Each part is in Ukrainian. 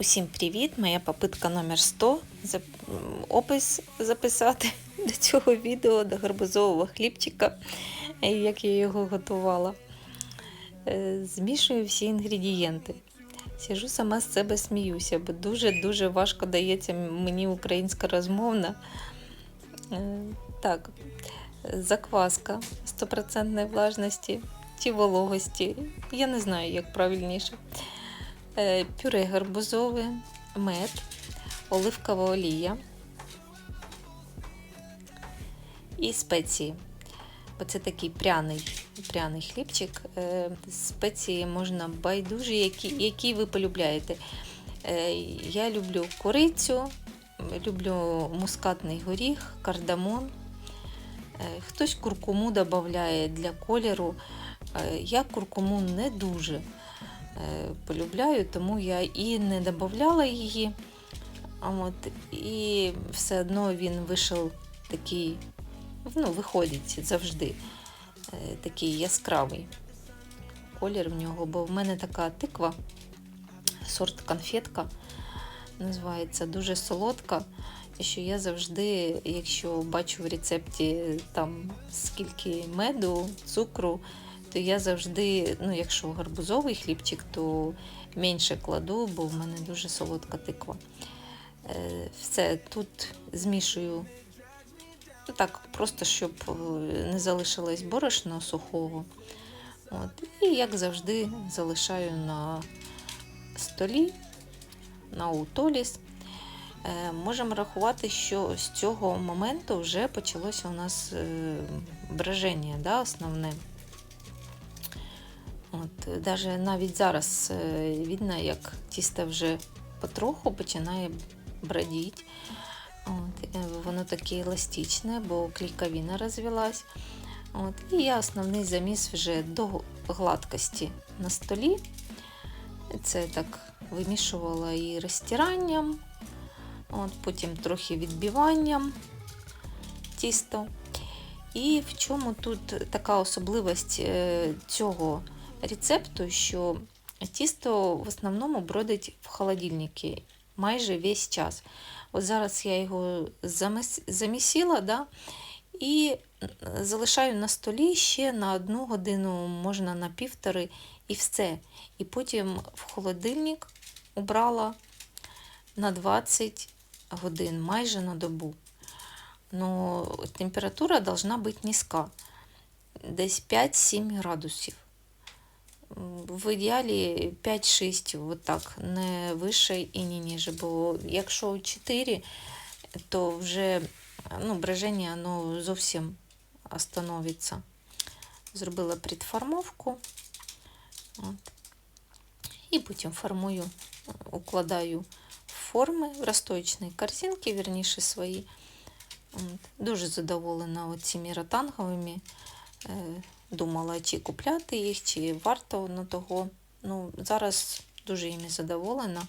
Усім привіт! Моя попитка номер 100 опис записати до цього відео, до гарбузового хлібчика, як я його готувала. Е, Змішую всі інгредієнти. Сижу сама з себе сміюся, бо дуже-дуже важко дається мені українська розмовна. Е, Так, закваска 100% влажності чи вологості. Я не знаю, як правильніше. Е, Пюре гарбузове, мед, оливкова олія і спеції. Бо це такий пряний, пряний хлібчик. Е, Спеції можна байдужі, які, які ви полюбляєте. Е, Я люблю корицю, люблю мускатний горіх, кардамон. Хтось куркуму додає для кольору. Я куркуму не дуже полюбляю, тому я і не додавала її. От, і все одно він вийшов такий, ну, виходить завжди е, такий яскравий колір в нього, бо в мене така тиква, сорт конфетка називається, дуже солодка. І що я завжди, якщо бачу в рецепті там скільки меду, цукру, то я завжди, ну якщо гарбузовий хлібчик, то менше кладу, бо в мене дуже солодка тиква. Е, Все, тут змішую ну, так, просто щоб е, не залишилось борошна сухого. От. І як завжди залишаю на столі, на утоліс. Е, Можемо рахувати, що з цього моменту вже почалося у нас броження, да, основне. От, даже навіть зараз е, видно, як тісто вже потроху починає бродіти. От, е, воно таке еластичне, бо клейковина розвилась. От, і я основний заміс вже до гладкості на столі. Це так вимішувала і розтиранням, от, потім трохи відбиванням тісто. І в чому тут така особливість е, цього рецепту, що тісто в основному бродить в холодильнику майже весь час. От зараз я його заміс- замісила, да, і залишаю на столі ще на одну годину, можна на півтори, і все. І потім в холодильник убрала на 20 годин, майже на добу. Но температура должна бути низька, десь 5-7 градусів. В ідеалі 5-6, вот так, не вище і не ніже. Бо якщо 4, то вже ну, броження ну, зовсім остановиться. Зробила предформовку. От. І потім формую, укладаю форми в розстоечні корзинки, вірніше свої. От. Дуже задоволена цими ротанговими. Думала, чи купляти їх, чи варто на того. Ну, зараз дуже іми задоволена.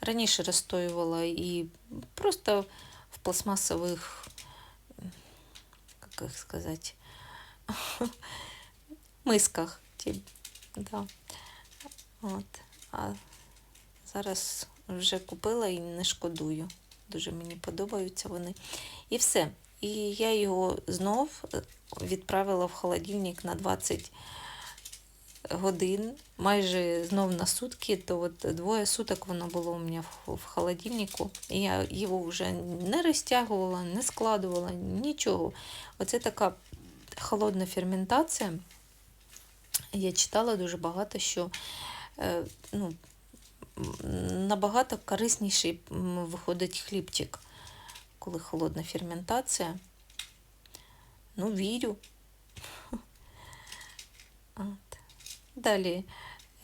Раніше розстоювала і просто в пластмасових, як їх сказати, мисках. Да. От. А зараз вже купила і не шкодую. Дуже мені подобаються вони. І все. І я його знов відправила в холодильник на 20 годин, майже знов на сутки, то от двоє суток воно було у мене в холодильнику. І я його вже не розтягувала, не складувала, нічого. Оце така холодна ферментація. Я читала дуже багато, що е, ну, набагато корисніший виходить хлібчик, коли холодна ферментація. Ну, вірю. От. Далі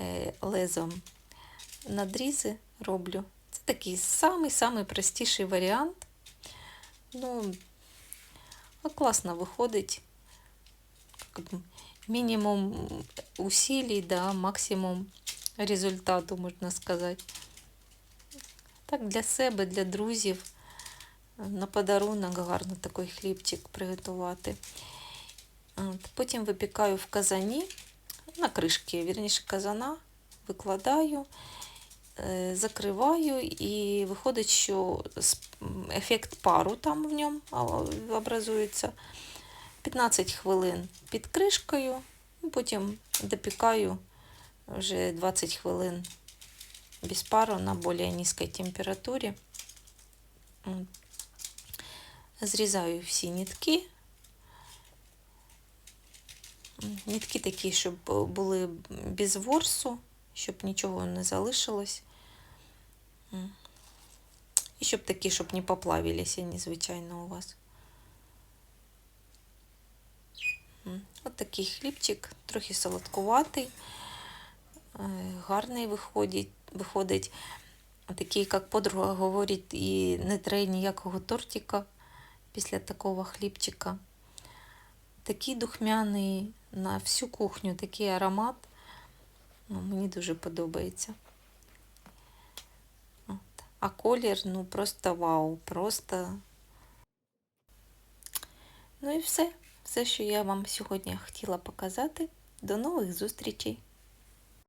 е, лезом надрізи роблю. Це такий самий-самий простіший варіант. Ну, класно виходить. Мінімум усилий, да, максимум результату, можна сказати. Так, для себе, для друзів. На подарунок гарно такий хлібчик приготувати. От, Потім випікаю в казані, на кришки, вірніше казана, викладаю, Е, Закриваю і виходить, що ефект пару там в ньому образується. 15 хвилин під кришкою, потім допікаю вже 20 хвилин без пару на более низкой температуре. Зрізаю всі нитки. М, Нитки такі, щоб е, були без ворсу, щоб нічого не залишилось. І щоб такі, щоб не поплавилися, звичайно, у вас. От такий хлібчик, трохи солодкуватий, е, гарний виходить, виходить. Такий, як подруга говорить, і не треба ніякого тортика після такого хлібчика. Такий духмяний на всю кухню, такий аромат. Ну, мені дуже подобається. От. А колір, ну просто вау, просто. Ну і все. Все, що я вам сьогодні хотіла показати. До нових зустрічей!